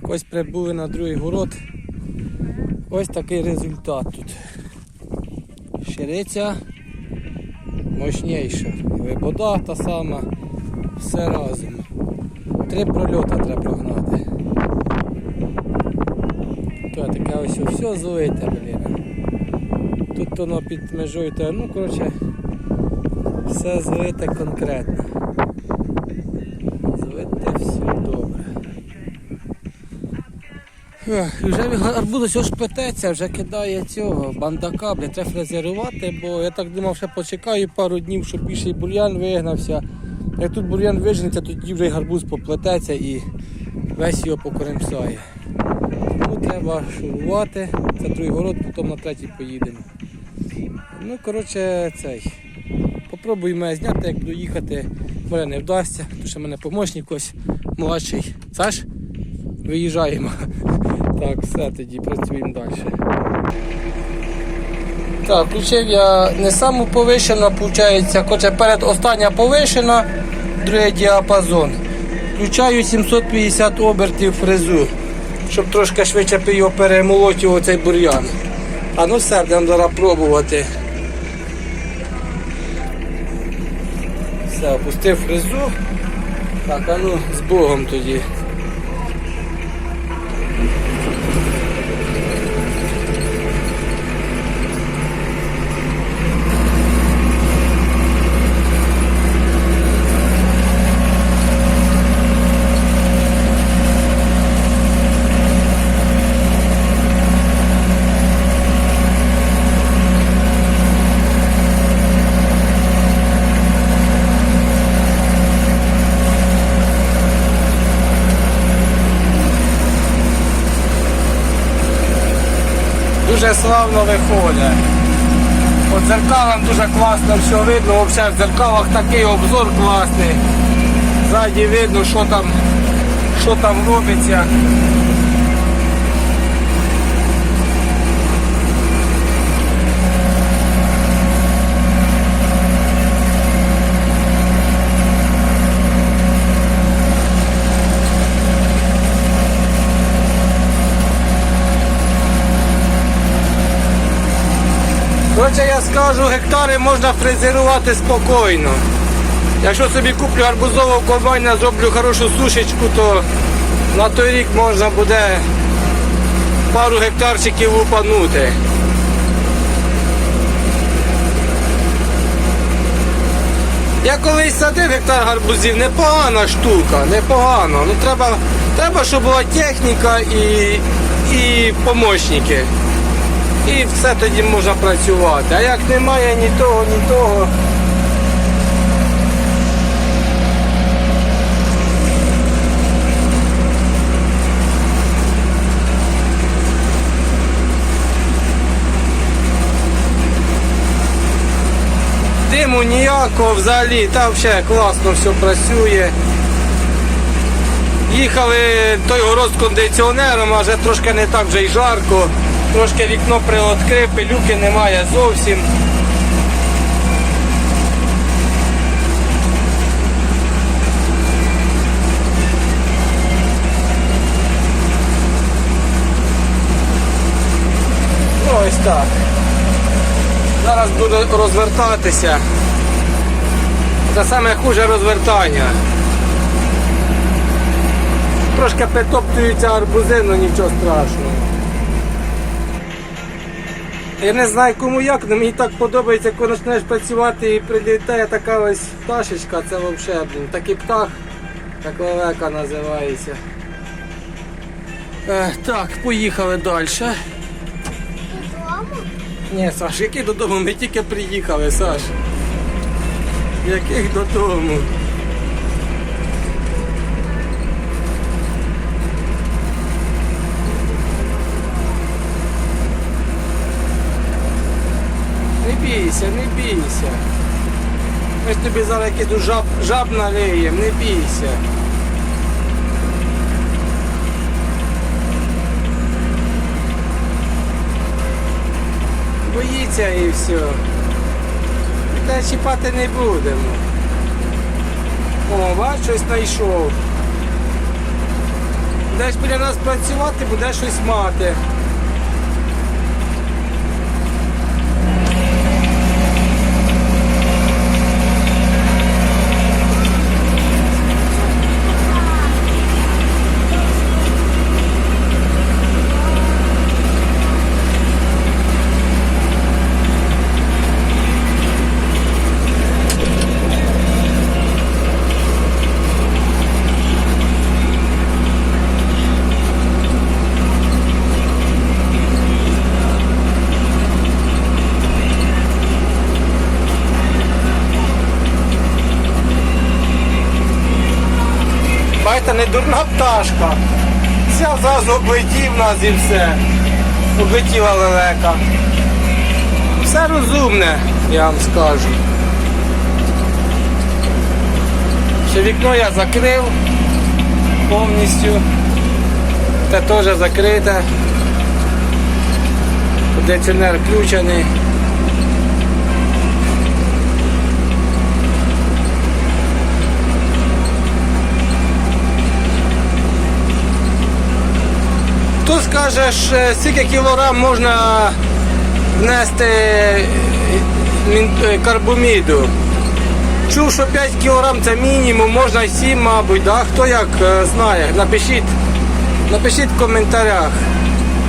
Так, ось прибули на другий город. Ось такий результат тут. Щириця мощніша. Вибода та сама. Все разом. Три прольота треба прогнати. То таке ось все злите, блін. Тут воно під межою, ну коротше, все злите конкретно. Злите все добре. Ех, і Вже арбуз ось плететься, вже кидає цього бандака, бля, треба фрезерувати, бо я так думав, ще почекаю пару днів, щоб більший бур'ян вигнався. Як тут бур'ян вижнеться, тоді вже й гарбуз поплететься і весь його покоремсає. Тому треба шурувати. Це другий город, потім на третій поїдемо. Ну, коротше, цей. Попробуємо зняти, як буду їхати. Може не вдасться, тому що в мене помощник ось младший. Саш, виїжджаємо. Так, все, тоді працюємо далі. Так, включив я не саму повишену, виходить, хоча перед остання повишена, другий діапазон. Включаю 750 обертів фрезу, щоб трошки швидше його перемолоти оцей бур'ян. А ну все, будемо зараз пробувати. Все, опустив фрезу. Так, а ну з Богом тоді. Дуже славно виходить. По дзеркалам дуже класно все видно, взагалі в дзеркалах такий обзор класний. Ззаді видно, що там, що там робиться. Коротше, я скажу, гектари можна фрезерувати спокійно. Якщо собі куплю арбузового комбайна, зроблю хорошу сушечку, то на той рік можна буде пару гектарчиків лупанути. Я колись садив гектар гарбузів, непогана штука, непогано. Ну треба, треба, щоб була техніка і, і помощники. І все тоді можна працювати. А як немає ні того, ні того. Диму ніякого взагалі, там ще класно все працює. Їхали той город з кондиціонером, вже трошки не так вже й жарко. Трошки вікно приоткрив, пилюки немає зовсім. Ну, ось так. Зараз буду розвертатися. Це саме хуже розвертання. Трошки притоптуються арбузи, але нічого страшного. Я не знаю кому як, але мені так подобається, коли починаєш працювати і прилітає така ось пташечка, це взагалі блін, такий птах, як лелека називається. Е, так, поїхали далі. Додому? Ні, Саш, який додому? Ми тільки приїхали, Саш. Яких додому? Не бійся, не бійся. Ми ж тобі зараз тут жаб, жаб налиємо, не бійся. Боїться і все. Та чіпати не будемо. О, бач, щось знайшов. Будеш біля нас працювати, будеш щось мати. Бачите, не дурна пташка. Взяв зразу облетів нас і все. Облетіла лелека. Все розумне, я вам скажу. Ще вікно я закрив повністю. Те теж закрите. Кондиціонер включений. Тут скажеш, е, скільки кілограм можна внести е, е, карбоміду. Чув, що 5 кілограм це мінімум, можна й 7, мабуть, да? хто як знає. Напишіть, напишіть в коментарях.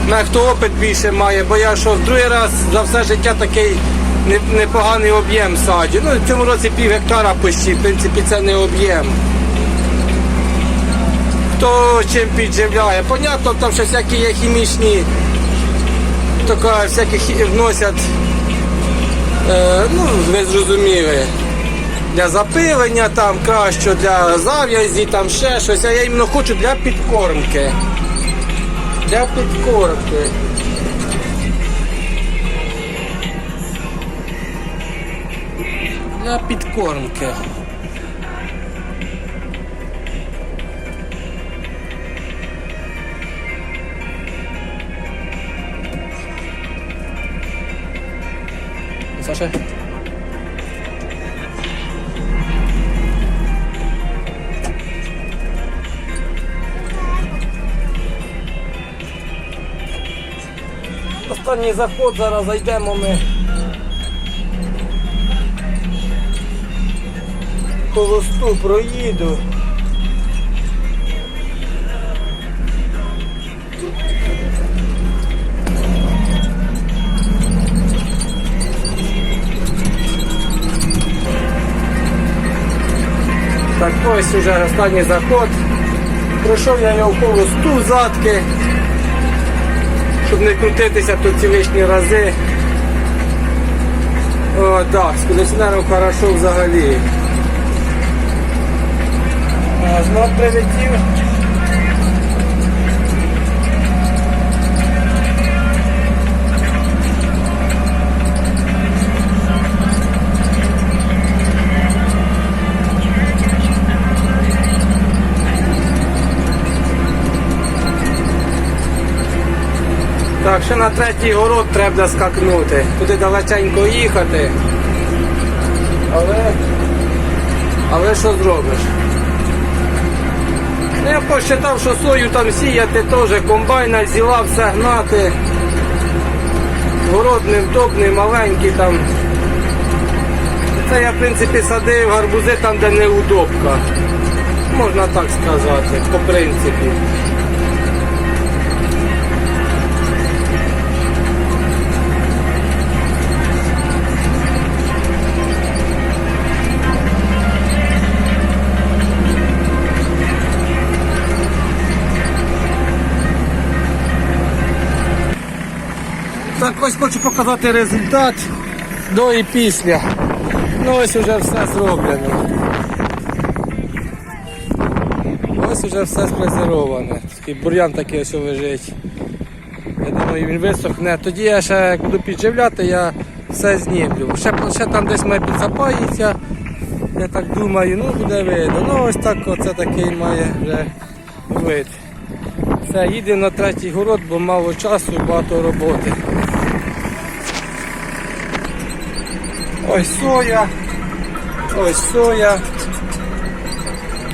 На хто опит більше має, бо я що в другий раз за все життя такий непоганий об'єм саджу. Ну, в цьому році пів гектара почти, в принципі, це не об'єм хто чим підживляє. Понятно, там ще всякі є хімічні, така, всякі вносять, е, ну, ви зрозуміли, для запилення, там краще для зав'язі, там ще щось, а я іменно хочу для підкормки. Для підкормки. Для підкормки. Саша? Останній заход, зараз зайдемо ми. Холосту проїду. Так, ось уже останній заход. Пройшов я його в ту задки, щоб не крутитися тут ці лишні рази. О, так, з кондиціонером хорошо взагалі. Знов прилетів. Так, ще на третій город треба скакнути. Туди далеченько їхати. Але. Але що зробиш? Ну, Я посчитав, що сою там сіяти теж комбайна зіла все гнати. Город невдобний, маленький там. Це я в принципі садив гарбузи там, де неудобка. Можна так сказати, по принципі. Ось хочу показати результат до і після. Ну ось вже все зроблено. Ось вже все сфрезероване. Такий бур'ян такий ось лежить. Я думаю, він висохне. Тоді я ще як буду підживляти, я все знімлю. Ще, ще там десь має підзапаїться. Я так думаю, ну буде видно. Ну ось так оце такий має вже вид. Все, їдемо на третій город, бо мало часу багато роботи. Ось соя. Ось соя.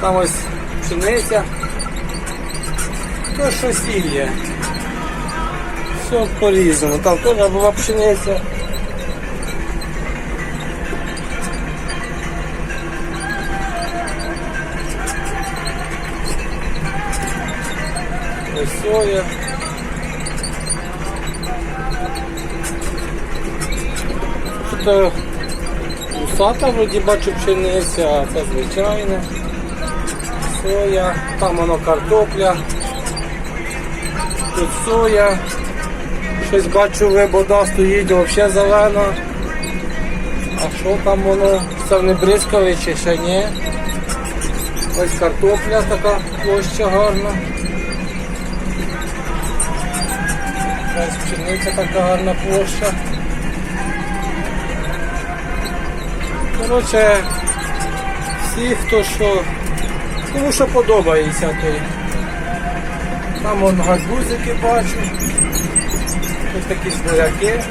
Там ось пшениця. Хто що сіє. Все по-різному. Там теж була пшениця. Ось соя. Тут усата вроді бачу пшениця, а це звичайне. Соя, там воно картопля. Тут соя. Щось бачу, вибода стоїть, взагалі зелена. А що там воно? Це не бризкавий чи ще ні? Ось картопля така площа гарна. Ось пшениця така гарна площа. Коротше, всі, хто що, кому що подобається, той. Там вон гарбузики бачу. Тут такі буряки.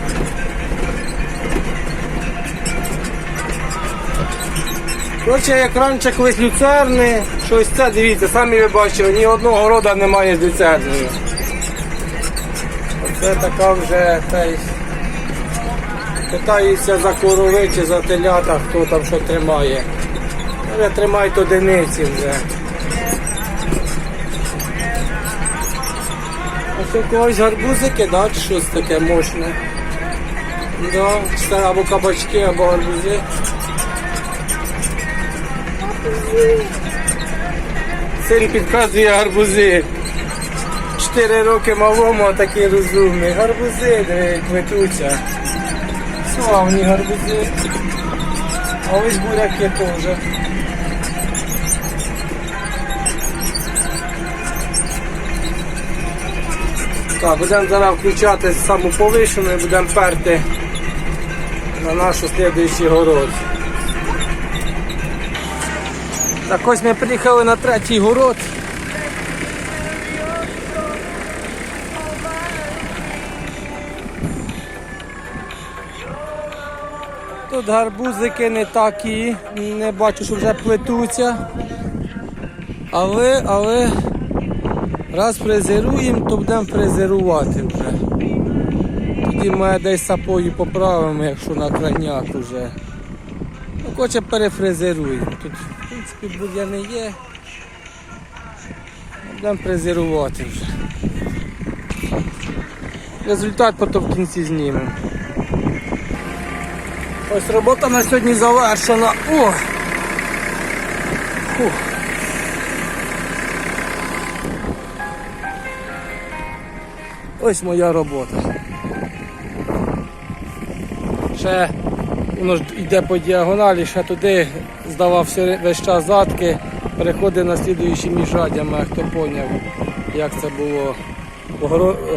Коротше, як раніше колись люцерни, щось це, дивіться, самі ви бачили, ні одного рода немає з люцерною. Оце така вже та й питаюся за корови чи за телята, хто там що тримає. Але тримають одиниці вже. Ось у когось гарбузики, да, чи щось таке мощне. Да, або кабачки, або гарбузи. Син підказує гарбузи. Чотири роки малому, а такий розумний. Гарбузи, диви, квитуться. Славні гарбузи. А ось буряки теж. Так, будемо зараз включати саму повишену і будемо перти на наш слідуючий город. Так ось ми приїхали на третій город. Тут гарбузики не такі, не бачу, що вже плетуться. Але, але раз фрезеруємо, то будемо фрезерувати вже. Тоді ми десь сапою поправимо, якщо на крайняк вже. Ну, хоче перефрезеруємо. Тут, в принципі, бур'яни є. Будемо фрезерувати вже. Результат потім в кінці знімемо. Ось робота на сьогодні завершена. О! Фух. Ось моя робота. Ще воно ж йде по діагоналі, ще туди здавав весь час задки, переходив на слідуючі міжрадями, хто поняв, як це було.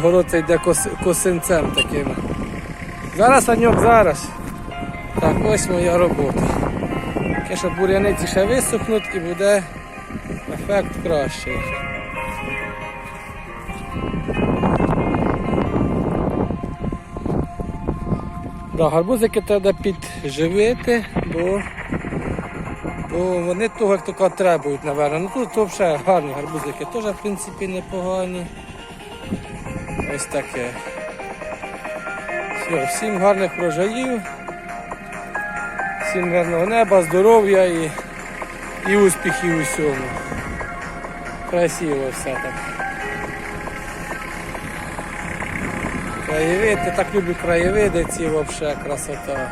Город це йде кос, косинцем таким. Зараз Саньок, зараз. Так, ось моя робота. Таке, що буряниці ще висохнуть і буде ефект кращий. Да, гарбузики треба підживити, бо, бо вони того як така требують, напевно. Ну тут то взагалі гарні гарбузики, теж в принципі непогані. Ось таке. Все, всім гарних врожаїв, всім гарного неба, здоров'я і, і успіхів у всьому. Красиво все так. Краєвид, я так люблю краєвиди ці взагалі красота.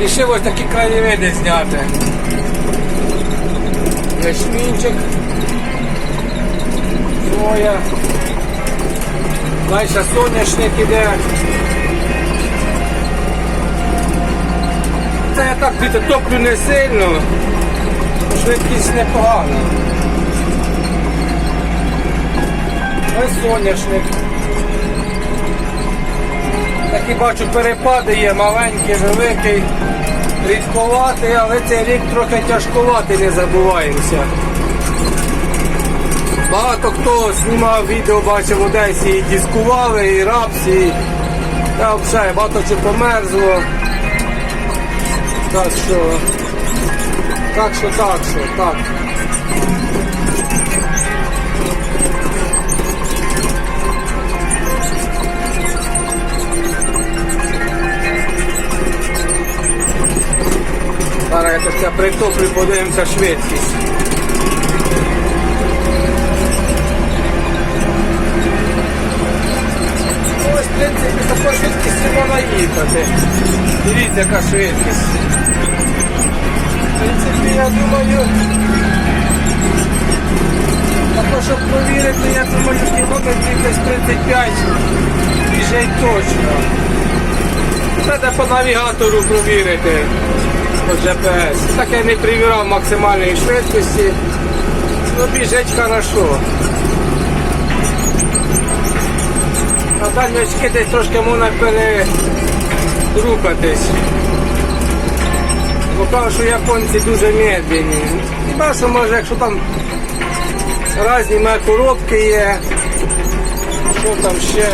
Рішив ось такі краєвиди зняти. Ячмінчик, соя, далі соняшник іде. Це я так дивіться, топлю не сильно, швидкість непогана. Ось соняшник. Такі бачу перепади є, маленький, великий, рідковатий, але цей рік трохи тяжковатий, не забуваємося. Багато хто знімав відео, бачив в Одесі, і дискували, і рапс, і Та взагалі багато чого померзло. Так що. Так що, так що, так. Зараз я так притоплю, подивимося швидкість. Принципі, такою швидкістю можна їхати. Дивіться, яка швидкість. В принципі, я думаю, також, щоб провірити, я думаю, кілометрів десь 35 біжить точно. Треба по навігатору провірити по GPS. Так я не перевіряв максимальної швидкості. Ну, біжить хорошо. А далі очки десь трошки можна перерухатись. Бо кажуть, що японці дуже медленні. Хіба що може, якщо там різні коробки є, що там ще.